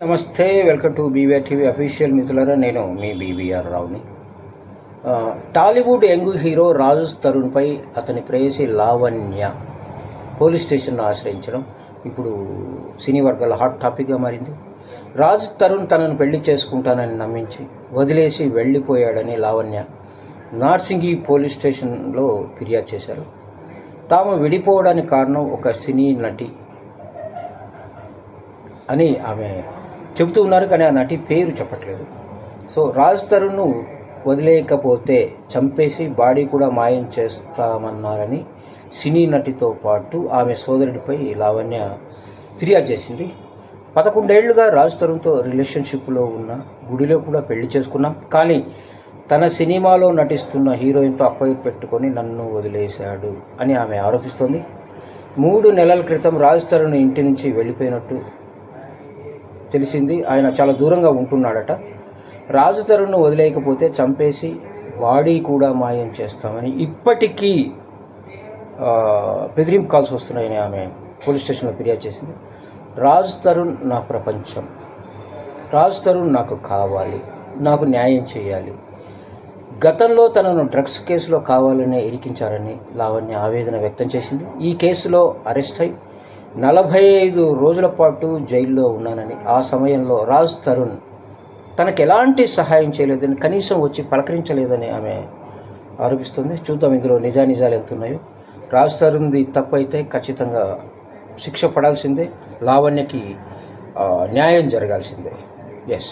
నమస్తే welcome to BVR TV official మిత్రులరా నేను మీ బీవీఆర్ రావుని. టాలీవుడ్ యంగ్ హీరో రాజు తరుణ్పై అతని ప్రేయసి లావణ్య పోలీస్ స్టేషన్ను ఆశ్రయించడం ఇప్పుడు సినీ వర్గాల హాట్ టాపిక్గా మారింది. రాజు తరుణ్ తనను పెళ్ళి చేసుకుంటానని నమ్మించి వదిలేసి వెళ్ళిపోయాడని లావణ్య నార్సింగి పోలీస్ స్టేషన్లో ఫిర్యాదు చేశారు. తాము విడిపోవడానికి కారణం ఒక సినీ నటి అని ఆమె చెబుతూ ఉన్నారు కానీ ఆ నటి పేరు చెప్పట్లేదు. సో రాజ్ తరుణ్ను వదిలేయకపోతే చంపేసి బాడీ కూడా మాయం చేస్తామన్నారని సినీ నటితో పాటు ఆమె సోదరుడిపై లావణ్య ఫిర్యాదు చేసింది. పదకొండేళ్ళుగా రాజ్ తరుణ్తో రిలేషన్షిప్లో ఉన్న గుడిలో కూడా పెళ్ళి చేసుకున్నాం. కానీ తన సినిమాలో నటిస్తున్న హీరోయిన్తో అక్వైర్ పెట్టుకొని నన్ను వదిలేశాడు అని ఆమె ఆరోపిస్తోంది. మూడు నెలల క్రితం రాజ్ తరుణ్ ఇంటి నుంచి వెళ్ళిపోయినట్టు తెలిసింది. ఆయన చాలా దూరంగా ఉంటున్నాడట. రాజు తరుణ్ను వదిలేయకపోతే చంపేసి వాడి కూడా మాయం చేస్తామని ఇప్పటికీ బెదిరింపు కాల్స్ వస్తున్నాయని ఆమె పోలీస్ స్టేషన్లో ఫిర్యాదు చేసింది. రాజ్ తరుణ్ నా ప్రపంచం. రాజ్ తరుణ్ నాకు కావాలి నాకు న్యాయం చేయాలి. గతంలో తనను డ్రగ్స్ కేసులో కావాలనే ఇరికించారని లావణ్య ఆవేదన వ్యక్తం చేసింది. ఈ కేసులో అరెస్ట్ అయి నలభై ఐదు రోజుల పాటు జైల్లో ఉన్నానని ఆ సమయంలో రాజ్ తరుణ్ తనకు ఎలాంటి సహాయం చేయలేదని కనీసం వచ్చి పలకరించలేదని ఆమె ఆరోపిస్తుంది. చూద్దాం ఇందులో నిజానిజాలు ఎంత ఉన్నాయో రాజ్ తరుణ్ది తప్పు అయితే ఖచ్చితంగా శిక్ష పడాల్సిందే. లావణ్యకి న్యాయం జరగాల్సిందే. ఎస్